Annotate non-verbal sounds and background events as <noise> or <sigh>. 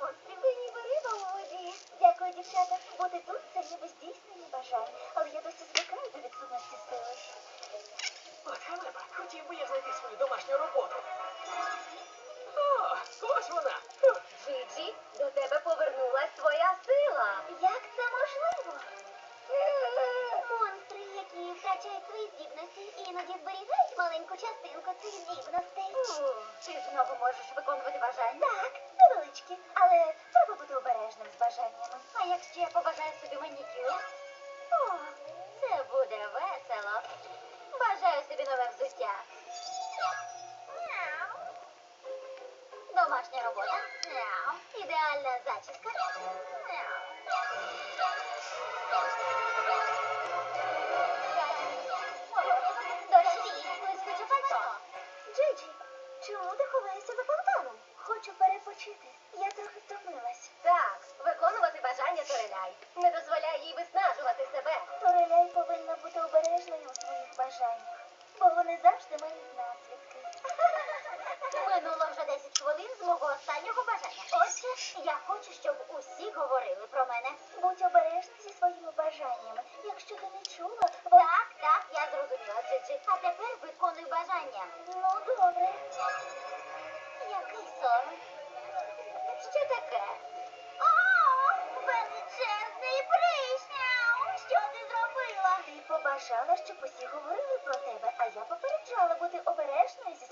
монстрів. Ви ніби риба у воді. Дякую, дівчата. Бути тут це ніби здійснення бажань. Але я досі звикаю до відсутності сили. От халепа, хотів би я знайти свою домашню роботу. О, ось вона. Джиджі, до тебе повернулась твоя сила. Як це можливо? Монстри, які втрачають свої здібності, іноді зберігають маленьку частинку цих здібностей. Знову можеш виконувати бажання? Так, невеличкі, але треба бути обережним з бажаннями. А якщо я побажаю собі манікюр? О, це буде весело. Бажаю собі нове взуття. Домашня робота. Ідеальна зачіска. Мяу. Чому ти ховаєшся за фонтаном? Хочу перепочити. Я трохи втомилась. Так, виконувати бажання Тореляй. Не дозволяй їй виснажувати себе. Тореляй повинна бути обережною у своїх бажаннях, бо вони завжди мають наслідки. <laughs> Минуло вже 10 хвилин з мого останнього бажання. Отже, я хочу, щоб усі говорили про мене. Будь обережна зі своїми бажаннями. Якщо ти не чула, так, так, таке? О, величезний пришняв! Що ти зробила? Ти побажала, щоб усі говорили про тебе, а я попереджала бути обережною зі